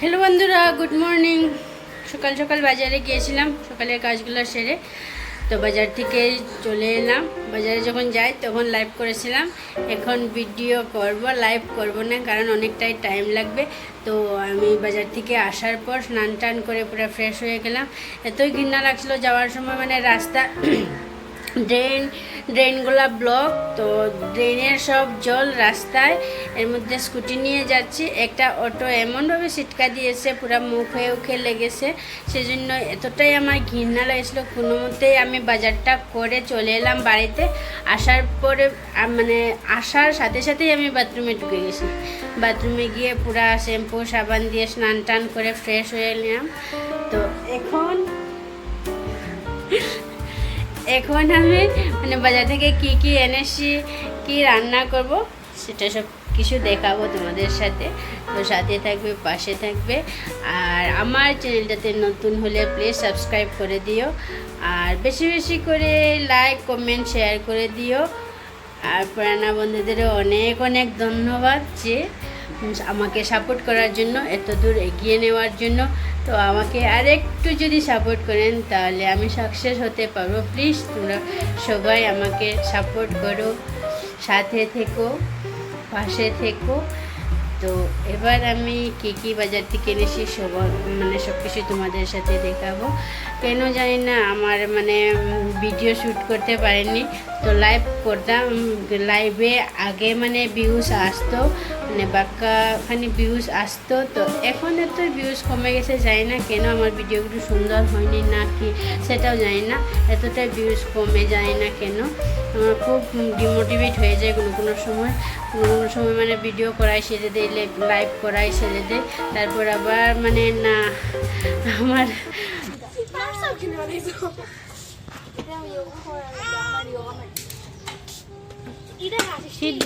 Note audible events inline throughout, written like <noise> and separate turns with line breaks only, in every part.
বন্ধুরা good morning সকাল সকাল বাজারে গিয়েছিলাম, সকালের কাজগুলো সেরে তো বাজার থেকে চলে এলাম। বাজারে যখন যাই তখন লাইভ করেছিলাম। এখন ভিডিও করব লাইভ করব না, কারণ অনেকটাই টাইম লাগবে। তো আমি বাজার থেকে আসার পর স্নান টান করে পুরো ফ্রেশ হয়ে গেলাম। এতই ঘৃণা লাগছিল যাওয়ার সময় মানে রাস্তা <clears throat> ড্রেন ড্রেনগুলা ব্লক, তো ড্রেনের সব জল রাস্তায়, এর মধ্যে স্কুটি নিয়ে যাচ্ছি। একটা অটো এমনভাবে সিটকা দিয়েছে, পুরো মুখে উখে লেগেছে। সেজন্য এতটাই আমার ঘৃণা লেগেছিলো। কোনো মতেই আমি বাজারটা করে চলে এলাম বাড়িতে। আসার পরে মানে আসার সাথে সাথেই আমি বাথরুমে ঢুকে গেছি। বাথরুমে গিয়ে পুরা শ্যাম্পু, সাবান দিয়ে স্নান টান করে ফ্রেশ হয়ে নিলাম তো এখন এখন আমি মানে বাজার থেকে কি কি এনেছি, কি রান্না করব, সেটা সব কিছু দেখাবো তোমাদের সাথে। তো সাথে থাকবে, পাশে থাকবে। আর আমার চ্যানেলটাতে নতুন হলে প্লিজ সাবস্ক্রাইব করে দিও। আর বেশি বেশি করে লাইক কমেন্ট শেয়ার করে দিও। আর পুরানা বন্ধুদেরও অনেক অনেক ধন্যবাদ যে আমাকে সাপোর্ট করার জন্য, এত দূর এগিয়ে নেওয়ার জন্য। তো আমাকে আর একটু যদি সাপোর্ট করেন, তাহলে আমি সাকসেস হতে পারব। প্লিজ তোমরা সবাই আমাকে সাপোর্ট করো, সাথে থেকো, পাশে থেকো। তো এবার আমি কী কী বাজার থেকে এনেছি, সব মানে সব কিছু তোমাদের সাথে দেখাবো। কেন জানি না, আমার মানে ভিডিও শ্যুট করতে পারিনি তো লাইভ করতাম লাইভে আগে মানে ভিউজ আসতো মানে বাক্কাখানি ভিউজ আসতো, তো এখন এত ভিউজ কমে গেছে, জানি না কেন আমার ভিডিওগুলো সুন্দর হয়নি না কি সেটাও জানি না এতটাই ভিউজ কমে যায় না কেন। আমার খুব ডিমোটিভেট হয়ে যায় কোনো কোনো সময়, কোনো কোনো সময় মানে ভিডিও করাই সেরে দেয় লাইভ করাই সেরে দেয়, তারপর আবার মানে না, আমার শীত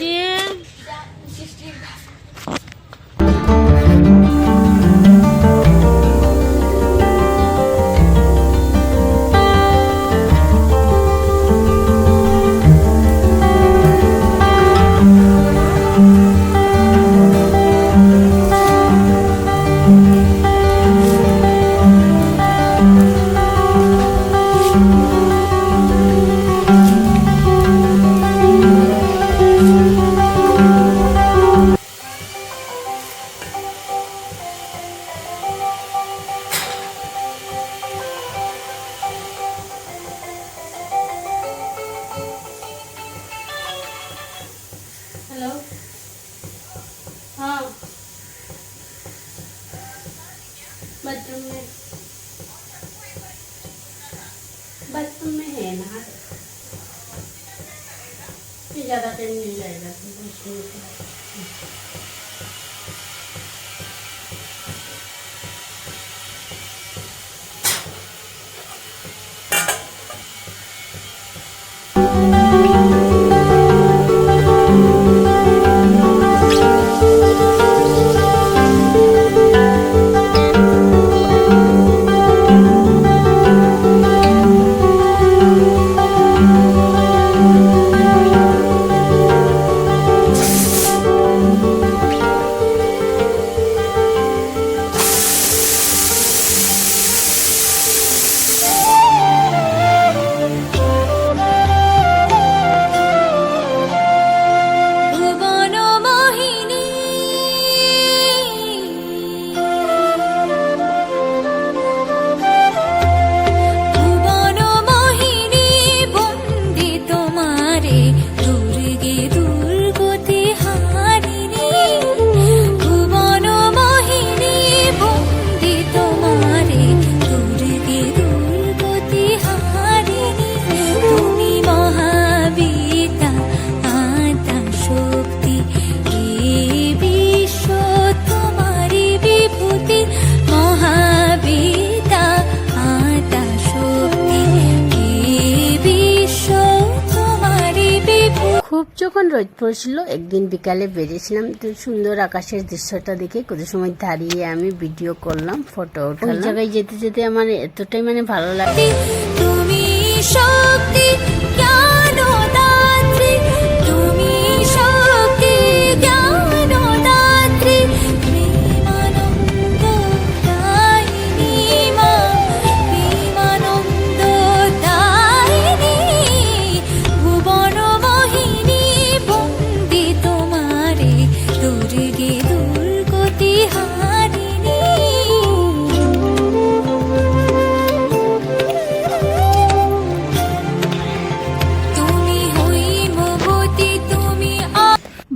ज़्यादा टाइम नहीं लगेगा
তোমারে
খুব যখন রোদ পড়ছিল একদিন বিকালে বেরিয়েছিলাম তো সুন্দর আকাশের দৃশ্যটা দেখে কত সময় দাঁড়িয়ে আমি ভিডিও করলাম ফটো ওই জায়গায় যেতে যেতে আমার এতটাই মানে ভালো লাগে।
তুমি শক্তি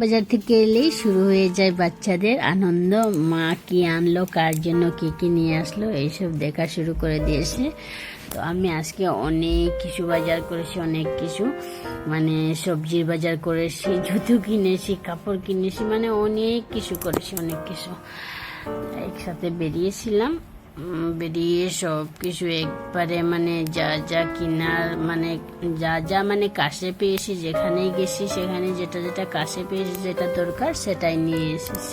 বাজার থেকে এলেই শুরু হয়ে যায় বাচ্চাদের আনন্দ। মা কি আনলো, কার জন্য কি কি নিয়ে আসলো, এইসব দেখা শুরু করে দিয়েছে। তো আমি আজকে অনেক কিছু বাজার করেছি, অনেক কিছু। মানে সবজির বাজার করেছি, জুতো কিনেছি, কাপড় কিনেছি মানে অনেক কিছু করেছি, অনেক কিছু। একসাথে বেরিয়েছিলাম। বেরিয়ে সব কিছু একবারে মানে যা যা কিনার মানে যা যা মানে কাছে পেয়েছি, যেখানেই গেছি সেখানে যেটা যেটা কাছে পেয়েছি, যেটা দরকার সেটাই নিয়ে এসেছি।